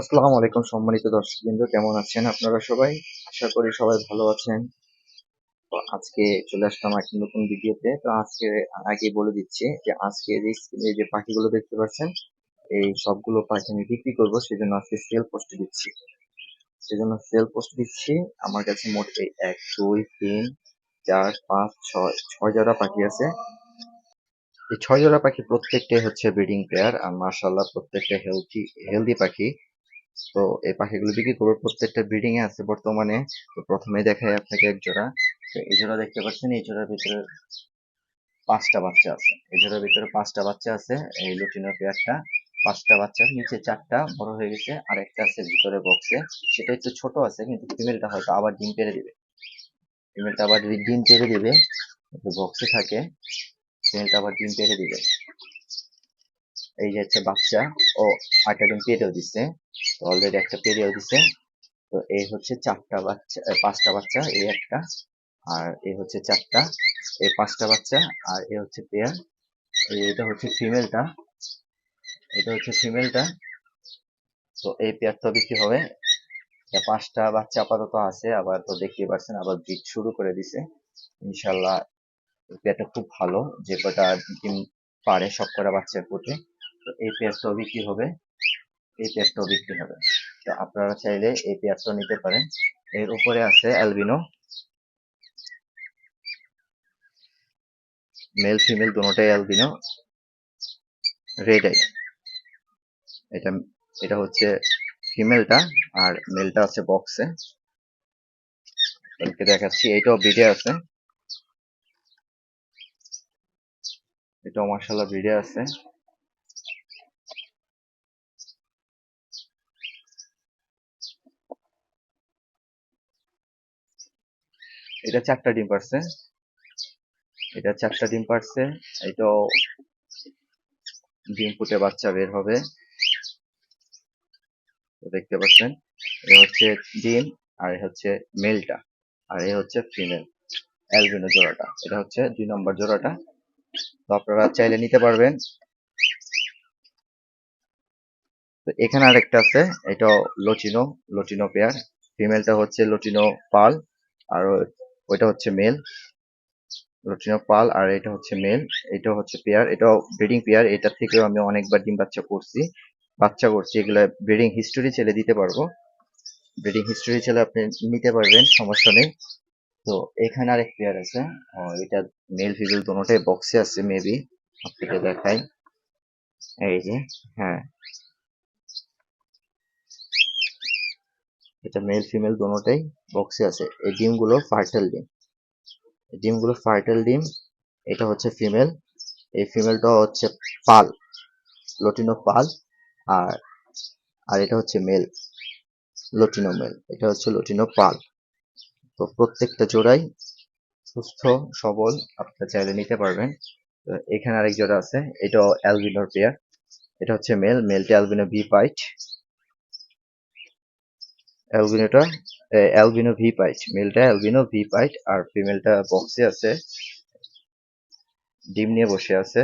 আসসালামু আলাইকুম সম্মানিত দর্শক দর্শকবৃন্দ, কেমন আছেন আপনারা সবাই? আশা করি সবাই ভালো আছেন। তো আজকে চলে আসলাম একটা নতুন ভিডিওতে। তো আজকে আগে বলে দিচ্ছি যে আজকে যে স্ক্রিনে যে পাখিগুলো দেখতে পাচ্ছেন, এই সবগুলো পাখি আমি বিক্রি করব, সেজন্য আজকে সেল পোস্ট দিচ্ছি। সেজন্য সেল পোস্ট দিচ্ছি। আমার কাছে মোট এই এক, দুই, তিন, চার, পাঁচ, ছয় ছয় জোড়া পাখি আছে। এই ছয় জোড়া পাখি প্রত্যেকটাই হচ্ছে ব্রিডিং পেয়ার আর মার্শাল্লাহ প্রত্যেকটা হেলদি হেলদি পাখি। তো এই পাখিগুলো বিক্রি করব। প্রত্যেকটা ব্রিডিং এ আছে বর্তমানে। তো প্রথমে দেখাই আপনাকে এক জোড়া। তো এই জোড়া দেখতে পাচ্ছেন, এই জোড়ার ভিতরে পাঁচটা বাচ্চা আছে। এই জোড়ার ভিতরে পাঁচটা বাচ্চা আছে, এই লুটিনো পেয়ারটা। পাঁচটা বাচ্চা নিচে চারটা বড় হয়ে গেছে, আর একটা আছে ভিতরে বক্সে। সেটা একটু ছোট আছে, কিন্তু ফিমেলটা হয়তো আবার ডিম পেড়ে দিবে। ফিমেলটা আবার ডিম পেড়ে দিবে বক্সে থাকে। ফিমেলটা আবার ডিম পেড়ে দিবে। এই যে হচ্ছে বাচ্চা ও আটটা ডিম পেড়েও দিচ্ছে অলরেডি একটা পেরিয়েও দিছে। তো এই হচ্ছে চারটা বাচ্চা পাঁচটা বাচ্চা, এই একটা। আর এই হচ্ছে চারটা, এই পাঁচটা বাচ্চা, আর এই হচ্ছে পেয়ার এটা হচ্ছে ফিমেলটা এটা হচ্ছে ফিমেলটা তো এই পেয়ার পেয়ারটা বিক্রি হবে। পাঁচটা বাচ্চা আপাতত আছে, আবার তো দেখতেই পাচ্ছেন আবার ব্রিড শুরু করে দিছে। ইনশাল্লাহ পেয়ারটা খুব ভালো, যে কটা ডিম পারে সব কটা বাচ্চার ফুটে তো এই পেয়ারটাও বিক্রি হবে। এই পেয়ারটাও বিক্রি হবে। তো আপনারা চাইলে এই পেয়ারটাও নিতে পারেন। এর উপরে আছে অ্যালবিনো। মেল, ফিমেল দুটোটাই অ্যালবিনো। Red eye. এটা এটা হচ্ছে ফিমেলটা আর মেলটা আছে বক্সে। এদিকে দেখাচ্ছি। এটাও ব্রিডে আছে। এটাও মার্শাল্লাহ ব্রিডে আছে। এটা চারটা ডিম পারছে। এটা চারটা ডিম পারছে। এটাও ডিম ফুটে বাচ্চা বের হবে। দেখতে পাচ্ছেন, এ হচ্ছে ডিম আর এ হচ্ছে মেলটা আর এ হচ্ছে ফিমেল, অ্যালবিনো জোড়াটা। এটা হচ্ছে দুই নম্বর জোড়াটা। তো আপনারা চাইলে নিতে পারবেন। তো এখানে আরেকটা আছে, এটাও লটিনো লটিনো পেয়ার। ফিমেলটা হচ্ছে লটিনো পাল আর ওইটা হচ্ছে মেল লটিনো পাল আর এটা হচ্ছে মেল এটা হচ্ছে পেয়ার এটাও ব্রিডিং পেয়ার এটার থেকেও আমি অনেকবার ডিম বাচ্চা করছি বাচ্চা করছি, এগুলা ব্রিডিং হিস্টোরি ছেলে দিতে পারব। ব্রিডিং হিস্টোরি ছেলে আপনি নিতে পারবেন, সমস্যা নেই। তো এখানে আরেক পেয়ার আছে। এটা মেল ফিমেল দুটোটাই বক্সে আছে মেবি আপনাকে দেখাই। এই যে হ্যাঁ। এটা মেল ফিমেল দুটোটাই বক্সে আছে। এই ডিমগুলো ফার্টাল ডিম। এই ডিমগুলো ফার্টাল ডিম, এটা হচ্ছে ফিমেল এই ফিমেলটা হচ্ছে পাল লটিনো পাল, আর আর এটা হচ্ছে মেল লটিনো মেল এটা হচ্ছে লটিনো পাল। তো প্রত্যেকটা জোড়াই সুস্থ, সবল, আপনারা চাইলে নিতে পারবেন। এখানে আরেক জোড়া আছে, এটাও অ্যালবিনোর পেয়ার এটা হচ্ছে মেল মেলটা অ্যালবিনো ভি পাইট অ্যালবিনোটা অ্যালবিনো ভি পাইট মেলটা অ্যালবিনো ভি পাইট আর ফিমেলটা বক্সে আছে। ডিম নিয়ে বসে আছে।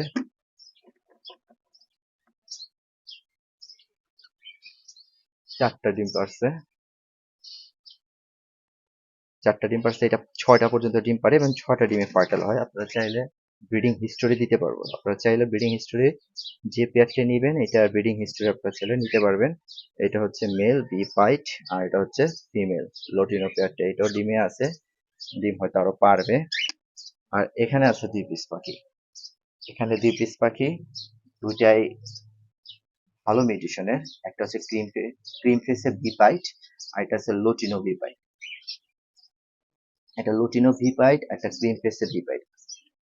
চারটা ডিম পারছে। চারটা ডিম পারছে, এটা ছয়টা পর্যন্ত ডিম পারে এবং ছয়টা ডিমে ফার্টাল হয়। আপনারা চাইলে ব্রিডিং হিস্টোরি দিতে পারব। আপনারা চাইলে ব্রিডিং হিস্টোরি যে পেয়ারটা নেবেন, এটা ব্রিডিং হিস্টোরি আপনারা চাইলে নিতে পারবেন। এটা হচ্ছে মেল বি ফাইট আর এটা হচ্ছে ফিমেল লটিনো পেয়ারটা এটাও ডিমে আছে। ডিম হয়তো আরও পারবে। আর এখানে আছে দুই পিস পাখি। এখানে দুই পিস পাখি দুটাই ভালো মিউটেশনের একটা হচ্ছে ক্রিম ক্রিম ফেসের বি পাইট আর এটা হচ্ছে লটিনো বি পাইট এটা লুটিনো ভি পাইট একটা ক্রিম পেস্টের ভি পাইট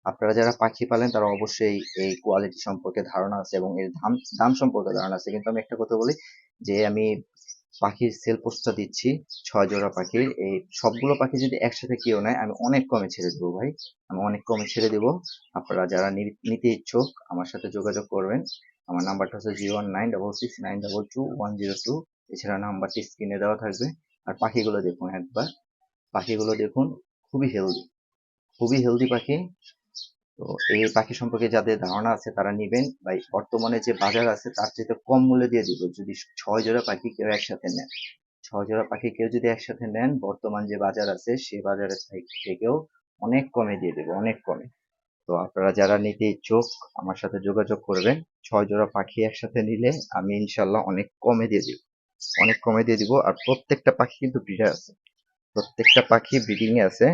আপনারা যারা পাখি পালেন, তারা অবশ্যই এই কোয়ালিটি সম্পর্কে ধারণা আছে এবং এর দাম দাম সম্পর্কে ধারণা আছে। কিন্তু আমি একটা কথা বলি যে, আমি পাখির সেল পোস্টটা দিচ্ছি, ছয় জোড়া পাখির। এই সবগুলো পাখি যদি একসাথে কেউ নেয়, আমি অনেক কমে ছেড়ে দেবো ভাই। আমি অনেক কমে ছেড়ে দেবো। আপনারা যারা নিতে ইচ্ছুক, আমার সাথে যোগাযোগ করবেন। আমার নাম্বারটা হচ্ছে zero one nine double six nine double two one zero two এছাড়া নাম্বারটি স্ক্রিনে দেওয়া থাকবে। আর পাখিগুলো দেখুন একবার। পাখিগুলো দেখুন, খুবই হেলদি খুবই হেলদি পাখি। তো এই পাখি সম্পর্কে যাদের ধারণা আছে তারা নিবেন। বা বর্তমানে যে বাজার আছে তার চেয়ে কম মূল্যে দিয়ে দিব। যদি ছয় জোড়া পাখি কেউ একসাথে নেন। ছয় জোড়া পাখি কেউ যদি একসাথে নেন, বর্তমান যে বাজার আছে সেই বাজারের থেকেও অনেক কমে দিয়ে দেবো, অনেক কমে। তো আপনারা যারা নিতে ইচ্ছুক, আমার সাথে যোগাযোগ করবেন। ছয় জোড়া পাখি একসাথে নিলে আমি ইনশাল্লাহ অনেক কমে দিয়ে দিব। অনেক কমে দিয়ে দিব। আর প্রত্যেকটা পাখি কিন্তু ব্রিডার আছে। প্রত্যেকটা পাখি ব্রিডিং এ আছে।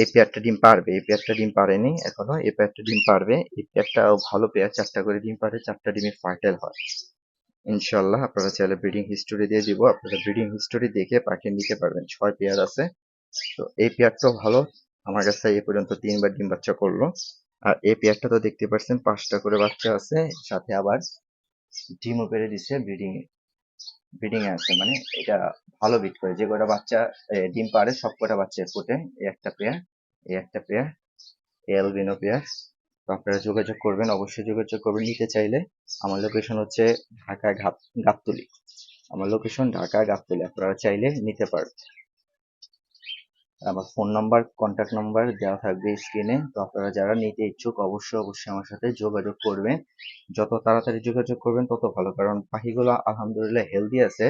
এই পেয়ারটা ডিম পারবে, এই পেয়ারটা ডিম পারেনি এখনও, এই পেয়ারটা ডিম পারবে, এই পেয়ারটাও ভালো পেয়ার, চারটা করে ডিম পারে চারটা ডিমে ফার্টাইল হয়। ইনশাল্লাহ আপনারা চাইলে ব্রিডিং হিস্টোরি দিয়ে দিব, আপনারা ব্রিডিং হিস্টোরি দেখে পাখি নিতে পারবেন, ছয় পেয়ার আছে। তো এই পেয়ারটাও ভালো, আমার কাছে এই পর্যন্ত তিনবার ডিম বাচ্চা করল। আর এই পেয়ারটা তো দেখতে পাচ্ছেন, পাঁচটা করে বাচ্চা আছে, সাথে আবার ডিমও পেরে দিচ্ছে ব্রিডিং ব্রিডিং এ আছে মানে এটা ভালো বিট করে। যে কটা বাচ্চা ডিম পারে সব কটা বাচ্চা ফোটে এই একটা পেয়ার এই একটা পেয়ার এলবিনো পেয়ার তো আপনারা যোগাযোগ করবেন, অবশ্যই যোগাযোগ করবেন। নিতে চাইলে আমার লোকেশন হচ্ছে ঢাকা গাবতলি আমার লোকেশন ঢাকা গাবতলি আপনারা চাইলে নিতে পারবেন। আমার ফোন নাম্বার কন্ট্যাক্ট নাম্বার দেওয়া থাকবে স্ক্রিনে তো আপনারা যারা নিতে ইচ্ছুক, অবশ্যই অবশ্যই আমার সাথে যোগাযোগ করবেন। যত তাড়াতাড়ি যোগাযোগ করবেন, তত ভালো। কারণ পাখিগুলো আলহামদুলিল্লাহ হেলদি আছে।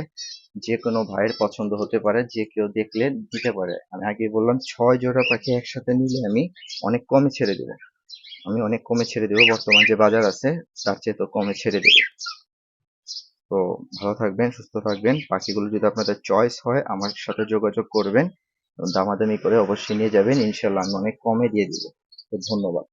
যে কোনো ভাইয়ের পছন্দ হতে পারে, যে কেউ দেখলে দিতে পারে। আমি আগে বললাম, ছয় জোড়া পাখি একসাথে নিলে আমি অনেক কমে ছেড়ে দেবো। আমি অনেক কমে ছেড়ে দেবো। বর্তমান যে বাজার আছে, তার চেয়ে তো কমে ছেড়ে দেবো। তো ভালো থাকবেন, সুস্থ থাকবেন। পাখিগুলো যদি আপনাদের চয়েস হয়, আমার সাথে যোগাযোগ করবেন। দামাদামি করে অবশ্যই নিয়ে যাবেন। ইনশাল্লাহ আমি অনেক কমে দিয়ে দিব। ধন্যবাদ।